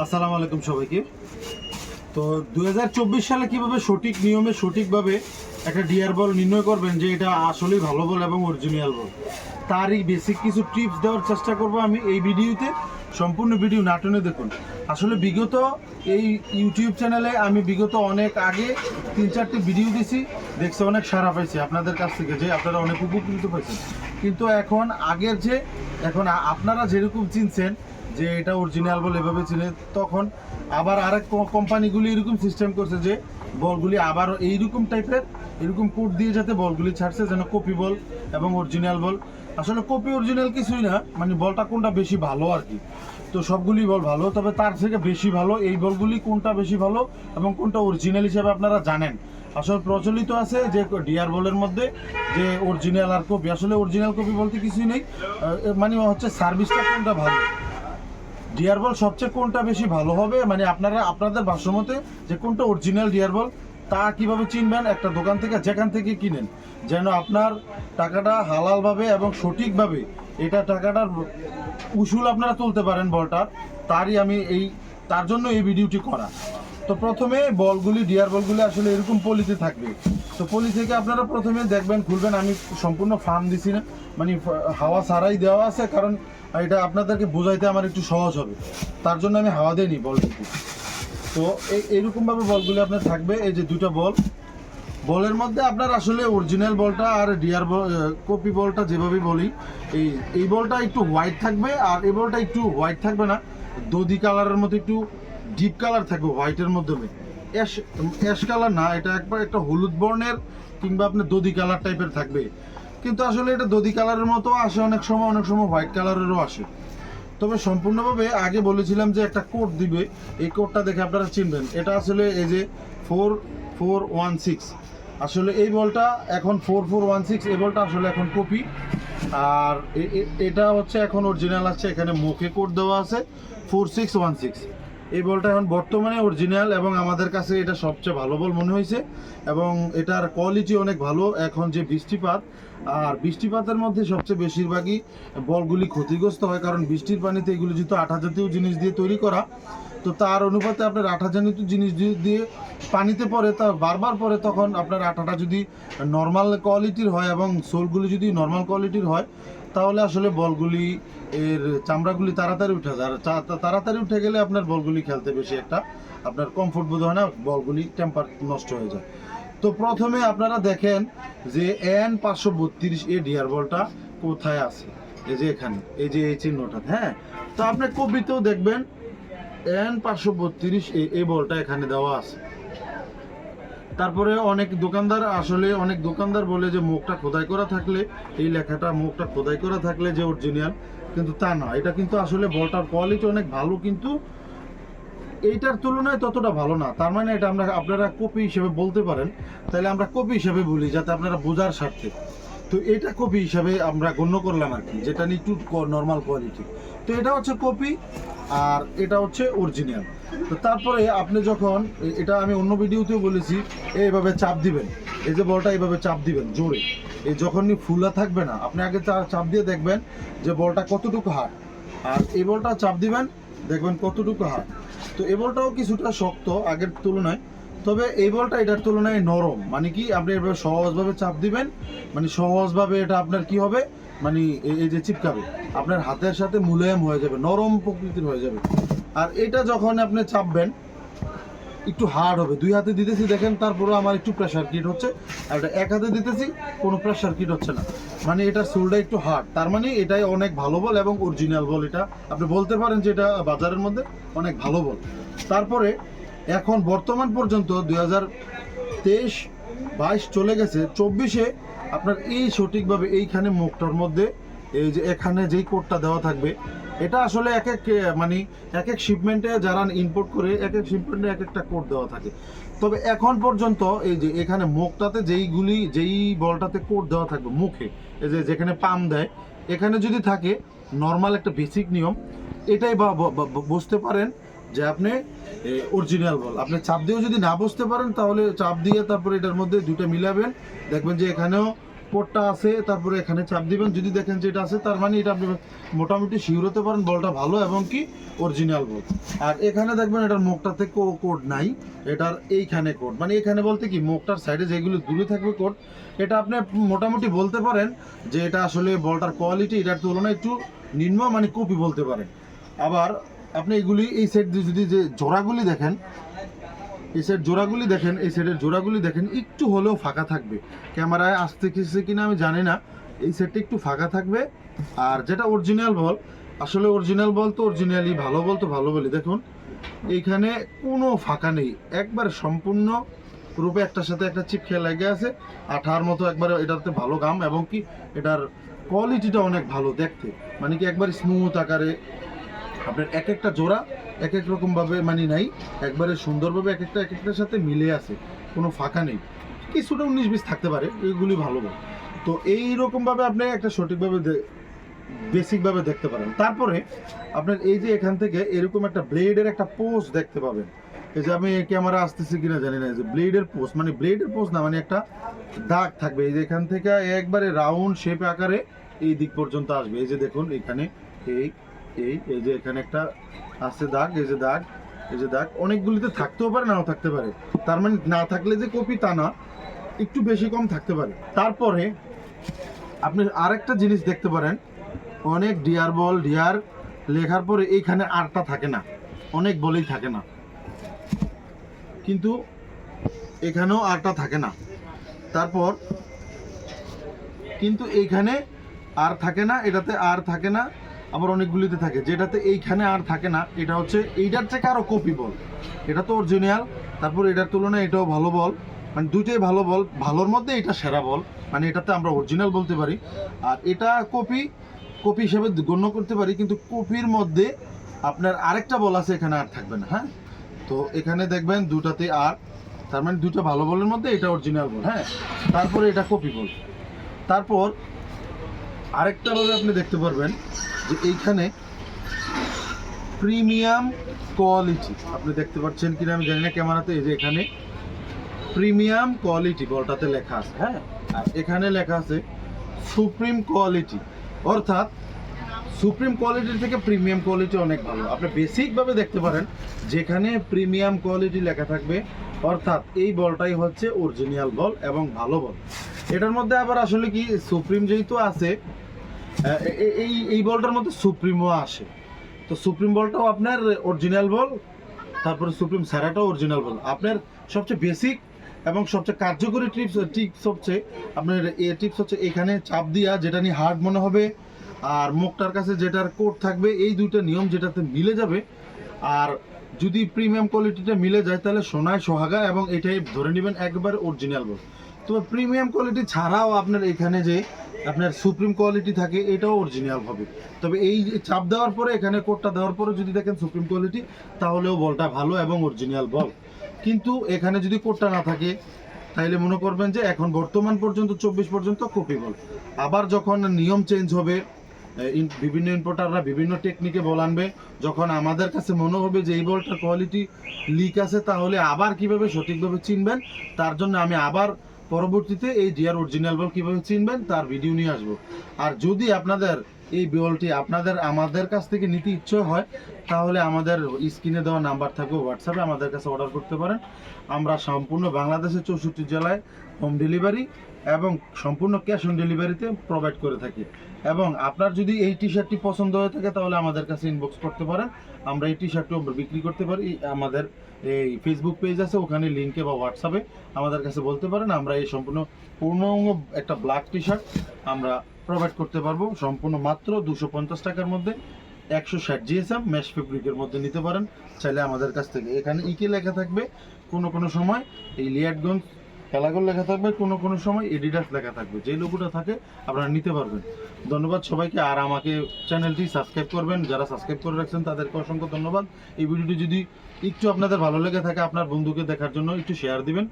আসসালামু আলাইকুম সবাইকে। তো দু হাজার চব্বিশ সালে কীভাবে সঠিক নিয়মে সঠিকভাবে একটা ডিয়ার বল নির্ণয় করবেন যে এটা আসলেই ভালো বল এবং অরিজিনাল বল তারই বেসিক কিছু টিপস দেওয়ার চেষ্টা করব আমি এই ভিডিওতে। সম্পূর্ণ ভিডিও নাটনে দেখুন। আসলে বিগত এই ইউটিউব চ্যানেলে আমি বিগত অনেক আগে তিন চারটি ভিডিও দিছি। দেখছি অনেক সারা পাইছি আপনাদের কাছ থেকে, যে আপনারা অনেক উপকৃত পাইছেন। কিন্তু এখন আগের যে, এখন আপনারা যেরকম চিনছেন যে এটা অরিজিনাল বল এভাবে চিনে তখন আবার আরেক কোম্পানিগুলি এরকম সিস্টেম করছে যে বলগুলি আবার এইরকম টাইপের এরকম কোড দিয়ে যাতে বলগুলি ছাড়ছে, যেন কপি বল এবং অরিজিনাল বল। আসলে কপি অরিজিনাল কিছুই না মানে বলটা কোনটা বেশি ভালো আর কি। তো সবগুলি বল ভালো, তবে তার থেকে বেশি ভালো এই বলগুলি কোনটা বেশি ভালো এবং কোনটা অরিজিনাল হিসেবে আপনারা জানেন। আসলে প্রচলিত আছে যে ডিআর বলের মধ্যে যে অরিজিনাল আর কপি আসলে অরিজিনাল কপি বলতে কিছুই নেই। মানে হচ্ছে সার্ভিসটা কোনটা ভালো? ডিয়ার বল সবচেয়ে কোনটা বেশি ভালো হবে? মানে আপনারা, আপনাদের ভাষ্যমতে যে কোনটা অরিজিনাল ডিয়ার বল তা কীভাবে চিনবেন? একটা দোকান থেকে, যেখান থেকে কিনেন। যেন আপনার টাকাটা হালালভাবে এবং সঠিকভাবে এটা টাকাটার উসুল আপনারা তুলতে পারেন বলটার তারই আমি এই, তার জন্য এই ভিডিওটি করা। তো প্রথমে বলগুলি ডিয়ার বলগুলি আসলে এরকম পলিতে থাকবে। তো পলি থেকে আপনারা প্রথমে দেখবেন, খুলবেন, আমি সম্পূর্ণ ফার্ম দিছি না মানে হাওয়া ছাড়াই দেওয়া আছে, কারণ এটা আপনাদেরকে বোঝাইতে আমার একটু সহজ হবে। তার জন্য আমি হাওয়া দিইনি বলটুকু তো এই এইরকমভাবে বলগুলি আপনার থাকবে, এই যে দুটো বল। বলের মধ্যে আপনার আসলে অরিজিনাল বলটা আর ডিয়ার বল কপি বলটা যেভাবে বলি, এই এই বলটা একটু হোয়াইট থাকবে, আর এই বলটা একটু হোয়াইট থাকবে না। দদি কালারের মতো একটু ডিপ কালার থাকবে হোয়াইটের মাধ্যমে অ্যাশ অ্যাশ কালার না, এটা একবার একটা হলুদ বর্ণের কিংবা আপনার দদি কালার টাইপের থাকবে। কিন্তু আসলে এটা দদি কালারের মতো আসে, অনেক সময় অনেক সময় হোয়াইট কালারেরও আসে। তবে সম্পূর্ণভাবে আগে বলেছিলাম যে একটা কোড দিবে, এই কোডটা দেখে আপনারা চিনবেন। এটা আসলে এই যে ফোর ফোর ওয়ান সিক্স আসলে এই বলটা এখন ফোর ফোর ওয়ান সিক্স এই বলটা আসলে এখন কপি আর এটা হচ্ছে এখন অরিজিনাল আছে এখানে মুখে কোড দেওয়া আছে। ফোর সিক্স ওয়ান সিক্স এই বলটা এখন বর্তমানে অরিজিনাল এবং আমাদের কাছে এটা সবচেয়ে ভালো বল মনে হয়েছে। এবং এটার কোয়ালিটি অনেক ভালো, এখন যে বৃষ্টিপাত, আর বৃষ্টিপাতের মধ্যে সবচেয়ে বেশিরভাগই বলগুলি ক্ষতিগ্রস্ত হয়, কারণ বৃষ্টির পানিতে এগুলো যেহেতু আঠা জাতীয় জিনিস দিয়ে তৈরি করা, তো তার অনুপাতে আপনার আঠা জিনিস দিয়ে- পানিতে পড়ে, তা বারবার পরে তখন আপনার আঠাটা যদি নর্মাল কোয়ালিটির হয় এবং সোলগুলি যদি নর্মাল কোয়ালিটির হয় তাহলে আসলে বলগুলি, এর চামড়াগুলি তাড়াতাড়ি উঠে যায়। আর তাড়াতাড়ি উঠে গেলে আপনার বলগুলি খেলতে বেশি একটা আপনার কমফোর্ট বোধ হয় না, বলগুলি টেম্পার নষ্ট হয়ে যায়। তো প্রথমে আপনারা দেখেন যে এন পাঁচশো বত্রিশ এ ডিয়ার বলটা কোথায় আছে? এই যে এখানে, এই যে এই চিহ্নটা হ্যাঁ? তো আপনি কবিতেও দেখবেন এন পাঁচশো বত্রিশ এ বলটা এখানে দেওয়া আছে। তারপরে অনেক দোকানদার আসলে অনেক দোকানদার বলে যে মুখটা খোদাই করা থাকলে, এই লেখাটা মুখটা খোদাই করা থাকলে যে অরিজিনাল কিন্তু তা না। এটা কিন্তু আসলে বলটার কোয়ালিটি অনেক ভালো, কিন্তু এইটার তুলনায় ততটা ভালো না। তার মানে এটা আমরা, আপনারা কপি হিসেবে বলতে পারেন। তাহলে আমরা কপি হিসেবে বলি, যাতে আপনারা বোঝার স্বার্থে। তো এটা কপি হিসাবে আমরা গণ্য করলাম আর কি, যেটা নিয়ে একটু নর্মাল কোয়ালিটি তো এটা হচ্ছে কপি আর এটা হচ্ছে অরিজিনাল তো তারপরে আপনি যখন, এটা আমি অন্য ভিডিওতেও বলেছি, এইভাবে চাপ দিবেন। এই যে বলটা এইভাবে চাপ দিবেন, জোরে। এই যখনই ফুলা থাকবে না, আপনি আগে চাপ দিয়ে দেখবেন যে বলটা কতটুকু হাট আর এই বলটা চাপ দিবেন, দেখবেন কতটুকু হাট তো এই বলটাও কিছুটা শক্ত আগের তুলনায়, তবে এই বলটা এটার তুলনায় নরম। মানে কি, আপনি এভাবে সহজভাবে চাপ দিবেন মানে সহজভাবে এটা আপনার কি হবে মানে এই যে চিপকাবে, আপনার হাতের সাথে মুলায়ম হয়ে যাবে, নরম প্রকৃতির হয়ে যাবে। আর এটা যখন আপনি চাপবেন, একটু হার্ড হবে। দুই হাতে দিতেছি, দেখেন তারপরে আমার একটু প্রেশার কিট হচ্ছে। আর এটা এক হাতে দিতেছি, কোনো প্রেশার কিট হচ্ছে না। মানে এটার সোলটা একটু হার্ড তার মানে এটাই অনেক ভালো বল এবং অরিজিনাল বল এটা। আপনি বলতে পারেন যে এটা বাজারের মধ্যে অনেক ভালো বল। তারপরে, এখন বর্তমান পর্যন্ত দুই হাজার তেইশ বাইশ চলে গেছে, চব্বিশে আপনার এই সঠিকভাবে এইখানে মুখটার মধ্যে এই যে এখানে যেই কোডটা দেওয়া থাকবে, এটা আসলে এক এক মানে এক এক শিপমেন্টে যারা ইম্পোর্ট করে, এক এক শিপমেন্টে এক একটা কোড দেওয়া থাকে। তবে এখন পর্যন্ত এই যে এখানে মুখটাতে যেইগুলি, যেই বলটাতে কোড দেওয়া থাকবে, মুখে, এই যে যেখানে পাম দেয়, এখানে যদি থাকে নর্মাল একটা বেসিক নিয়ম, এটাই বা বুঝতে পারেন যে আপনি অরিজিনাল বল। আপনি চাপ দিয়েও যদি না বুঝতে পারেন, তাহলে চাপ দিয়ে তারপরে এটার মধ্যে দুটো মিলাবেন। দেখবেন যে এখানেও কোডটা আছে, তারপরে এখানে চাপ দিবেন। যদি দেখেন যে এটা আছে, তার মানে এটা আপনি মোটামুটি শিওর হতে পারেন, বলটা ভালো এবং কি অরিজিনাল বল। আর এখানে দেখবেন এটার মুখটাতে কোড নাই, এটার এইখানে কোড মানে এখানে বলতে কি, মুখটার সাইডে যেগুলো দূরে থাকবে কোড এটা আপনি মোটামুটি বলতে পারেন যে এটা আসলে বলটার কোয়ালিটি এটার তুলনায় একটু নিম্ন মানে কপি বলতে পারেন। আবার আপনি এগুলি এই সেট যদি যে জোড়াগুলি দেখেন এই সেট জোড়াগুলি দেখেন, এই সেটের জোড়াগুলি দেখেন, একটু হলেও ফাঁকা থাকবে। ক্যামেরায় আসতে কিছু কিনা আমি জানি না, এই সেটটা একটু ফাঁকা থাকবে। আর যেটা অরিজিনাল বল, আসলে অরিজিনাল বল তো অরিজিনালি ভালো বল তো ভালো বলি দেখুন, এইখানে কোনো ফাঁকা নেই। একবার সম্পূর্ণ রূপে একটার সাথে একটা চিপ খেয়ে লেগে আছে, আঠার মতো একবারে এটাতে ভালো গাম এবং কি এটার কোয়ালিটিটা অনেক ভালো দেখতে। মানে কি একবার স্মুথ আকারে আপনার এক একটা জোড়া এক এক রকম ভাবে মানে নাই, একবারে সুন্দরভাবে এক একটা, এক একটার সাথে মিলে আছে, কোনো ফাঁকা নেই। কিছুটা উনিশ বিশ থাকতে পারে এইগুলি ভালো তো এই রকম ভাবে আপনি একটা সঠিকভাবে বেসিকভাবে দেখতে পারেন। তারপরে আপনার এই যে এখান থেকে এরকম একটা ব্লেডের একটা পোস্ট দেখতে পাবেন। এই যে আমি ক্যামেরা আসতেছি কিনা জানি না যে ব্লেডের পোস্ট মানে ব্লেডের পোস্ট না মানে একটা দাগ থাকবে। এই যে এখান থেকে একবারে রাউন্ড শেপ আকারে এই দিক পর্যন্ত আসবে। এই যে দেখুন, এখানে এই এই এই যে এখানে একটা আছে দাগ, এই যে দাগ, এই যে দাগ। অনেকগুলিতে থাকতেও পারে, নাও থাকতে পারে। তার মানে না থাকলে যে কপি তা না, একটু বেশি কম থাকতে পারে। তারপরে আপনি আরেকটা জিনিস দেখতে পারেন। অনেক ডিয়ার বল ডিয়ার লেখার পরে এইখানে আরটা থাকে না। অনেক বলেই থাকে না। কিন্তু এখানেও আরটা থাকে না। তারপর কিন্তু এইখানে আর থাকে না, এটাতে আর থাকে না। আবার অনেকগুলিতে থাকে। যেটাতে এইখানে আর থাকে না, এটা হচ্ছে এইটার থেকে আরও কপি বল। এটা তো অরিজিনাল তারপর এটার তুলনায় এটাও ভালো বল। মানে দুইটাই ভালো বল, ভালোর মধ্যে এটা সেরা বল। মানে এটাতে আমরা অরিজিনাল বলতে পারি। আর এটা কপি কপি হিসেবে গণ্য করতে পারি, কিন্তু কপির মধ্যে আপনার আরেকটা বল আছে, এখানে আর থাকবে না হ্যাঁ? তো এখানে দেখবেন দুটাতে আর, তার মানে দুটো ভালো বলের মধ্যে এটা অরিজিনাল বল হ্যাঁ? তারপরে এটা কপি বল। তারপর আরেকটা ভাবে আপনি দেখতে পারবেন যে এইখানে প্রিমিয়াম কোয়ালিটি, আপনি দেখতে পাচ্ছেন কিনা আমি জানি না ক্যামেরাতে, এই যে এখানে প্রিমিয়াম কোয়ালিটি বলটাতে লেখা আছে হ্যাঁ? আর এখানে লেখা আছে সুপ্রিম কোয়ালিটি, অর্থাৎ সুপ্রিম কোয়ালিটির থেকে প্রিমিয়াম কোয়ালিটি অনেক ভালো। আপনি বেসিকভাবে দেখতে পারেন যেখানে প্রিমিয়াম কোয়ালিটি লেখা থাকবে, অর্থাৎ এই বলটাই হচ্ছে অরিজিনাল বল এবং ভালো বল। এটার মধ্যে আবার আসলে কি সুপ্রিম যেহেতু আছে এই এই বলটার মধ্যে সুপ্রিমও আসে। তো সুপ্রিম বলটাও আপনার অরিজিনাল বল, তারপরে সুপ্রিম স্যারাটাও অরিজিনাল বল। আপনার সবচেয়ে বেসিক এবং সবচেয়ে কার্যকরী টিপস টিপস হচ্ছে, আপনার এ টিপস হচ্ছে এখানে চাপ দিয়া যেটা নিয়ে হার্ড মনে হবে, আর মুখটার কাছে যেটার কোড থাকবে, এই দুইটা নিয়ম যেটাতে মিলে যাবে। আর যদি প্রিমিয়াম কোয়ালিটিটা মিলে যায়, তাহলে সোনায় সোহাগা এবং এটাই ধরে নেবেন একবার অরিজিনাল বল। তবে প্রিমিয়াম কোয়ালিটি ছাড়াও আপনার এখানে যে আপনার সুপ্রিম কোয়ালিটি থাকে, এটাও অরিজিনাল হবে। তবে এই চাপ দেওয়ার পরে, এখানে কোডটা দেওয়ার পরে যদি দেখেন সুপ্রিম কোয়ালিটি তাহলেও বলটা ভালো এবং অরিজিনাল বল। কিন্তু এখানে যদি কোডটা না থাকে, তাইলে মনে করবেন যে এখন বর্তমান পর্যন্ত, চব্বিশ পর্যন্ত কপি বল। আবার যখন নিয়ম চেঞ্জ হবে বিভিন্ন ইম্পোর্টাররা বিভিন্ন টেকনিকে বল আনবে, যখন আমাদের কাছে মনে হবে যে এই বলটার কোয়ালিটি লিক আছে, তাহলে আবার কীভাবে সঠিকভাবে চিনবেন, তার জন্য আমি আবার পরবর্তীতে এই ডিয়ার অরিজিনাল বল কীভাবে চিনবেন তার ভিডিও নিয়ে আসব। আর যদি আপনাদের এই বলটি আপনাদের, আমাদের কাছ থেকে নিতে ইচ্ছে হয়, তাহলে আমাদের স্ক্রিনে দেওয়া নাম্বার থাকবে হোয়াটসঅ্যাপে আমাদের কাছে অর্ডার করতে পারেন। আমরা সম্পূর্ণ বাংলাদেশের চৌষট্টি জেলায় হোম ডেলিভারি এবং সম্পূর্ণ ক্যাশ অন ডেলিভারিতে প্রোভাইড করে থাকি। এবং আপনার যদি এই টি শার্টটি পছন্দ হয়ে থাকে, তাহলে আমাদের কাছে ইনবক্স করতে পারেন। আমরা এই টি শার্টটিও বিক্রি করতে পারি। আমাদের এই ফেসবুক পেজ আছে, ওখানে লিঙ্কে বা হোয়াটসঅ্যাপে আমাদের কাছে বলতে পারেন। আমরা এই সম্পূর্ণ পূর্ণাঙ্গ একটা ব্ল্যাক টি শার্ট আমরা প্রোভাইড করতে পারব। সম্পূর্ণ মাত্র দুশো পঞ্চাশ টাকার মধ্যে। একশো ষাট জিএসএম ম্যাশ ফেব্রিকের মধ্যে নিতে পারেন। চাইলে আমাদের কাছ থেকে। এখানে ইকে লেখা থাকবে কোনো কোনো সময়। এই লিয়াটগঞ্জ খেলাগর লেখা থাকবে, কোনো কোনো সময় এডিডাস লেখা থাকবে। যে লোকটা থাকে, আপনারা নিতে পারবেন। ধন্যবাদ সবাইকে, আর আমাকে চ্যানেলটি সাবস্ক্রাইব করবেন। যারা সাবস্ক্রাইব করে রাখছেন, তাদেরকে অসংখ্য ধন্যবাদ। এই ভিডিওটি যদি একটু আপনাদের ভালো লেগে থাকে, আপনার বন্ধুকে দেখার জন্য একটু শেয়ার দিবেন।